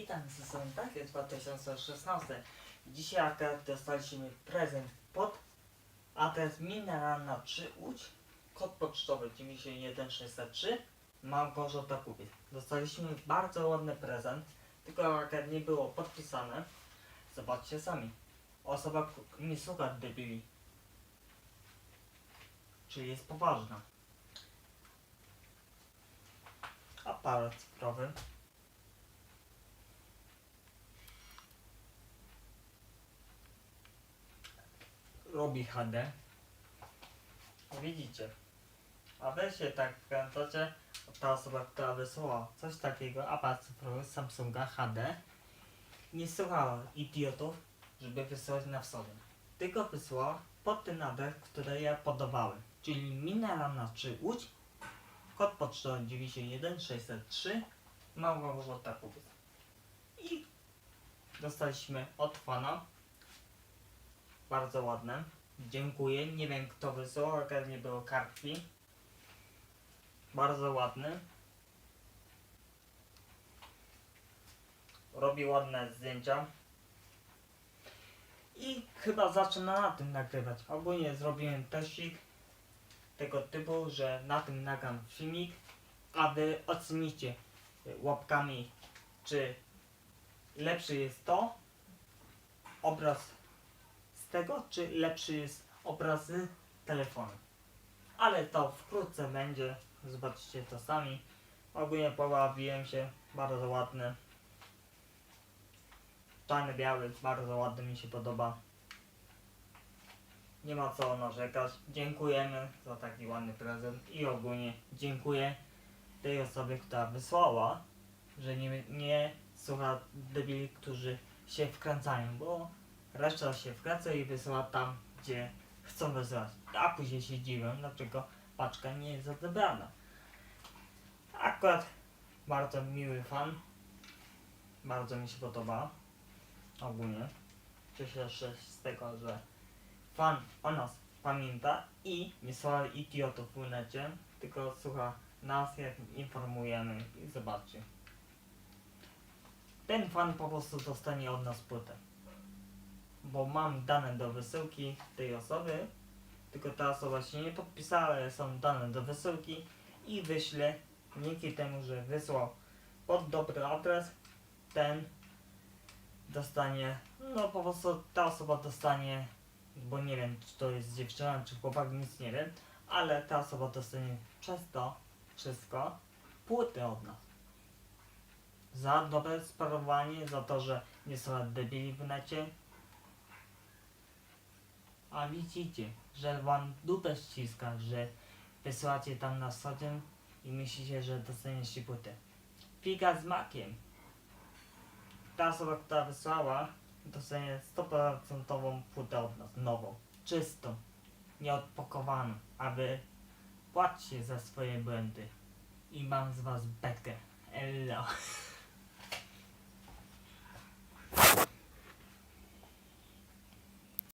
Witam, sezon takie 2016. Dzisiaj akurat dostaliśmy prezent pod adres Mineralna 3 Łódź, kod pocztowy 91603, Małgorzata Kubiec. Dostaliśmy bardzo ładny prezent, tylko akurat nie było podpisane. Zobaczcie sami. Osoba nie słucha debili. Czyli jest poważna. Aparat cyfrowy. Robi HD. Widzicie. A wy się tak wkręcacie, ta osoba, która wysłała coś takiego, aparat cyfrowy Samsunga HD, nie słuchała idiotów, żeby wysyłać na wschodzie. Tylko wysłała pod ten adres, który ja podawałem. Czyli Mineralna 3 Łódź, kod pocztowy 91603, Małgorzata Kubiec. I dostaliśmy od pana bardzo ładne. Dziękuję. Nie wiem kto wysłał, akurat nie było kartki. Bardzo ładny. Robi ładne zdjęcia. I chyba zaczyna na tym nagrywać. Ogólnie zrobiłem teścik tego typu, że na tym nagram filmik, a wy ocenicie łapkami, czy lepszy jest to obraz tego, czy lepszy jest obraz telefonu. Ale to wkrótce będzie, zobaczycie to sami. Ogólnie pobawiłem się, bardzo ładny. Czarny, biały, bardzo ładny mi się podoba. Nie ma co narzekać. Dziękujemy za taki ładny prezent i ogólnie dziękuję tej osobie, która wysłała, że nie, nie słucha debili, którzy się wkręcają, bo Reszta się wkręca i wysyła tam, gdzie chcą wysyłać. A później się dziwią, dlaczego paczka nie jest odebrana. Akurat bardzo miły fan. Bardzo mi się podoba. Ogólnie. Cieszę się z tego, że fan o nas pamięta i nie słucha idiotów w necie, tylko słucha nas, jak informujemy i zobaczcie. Ten fan po prostu dostanie od nas płytę bo mam dane do wysyłki tej osoby, tylko ta osoba się nie podpisała, ale są dane do wysyłki i wyślę dzięki temu, że wysłał pod dobry adres, ten dostanie, no po prostu ta osoba dostanie, bo nie wiem czy to jest dziewczyna czy chłopak, nic nie wiem, ale ta osoba dostanie przez to wszystko płytę od nas. Za dobre sprawowanie, za to, że nie są debili w necie, a widzicie, że wam dupę ściska, że wysyłacie tam na wschodzie i myślicie, że dostaniecie płytę. Figa z makiem. Ta osoba, która wysłała, dostanie 100% płytę od nas, nową, czystą, nieodpakowaną, a wy płaccie za swoje błędy. I mam z was bekę. Elo.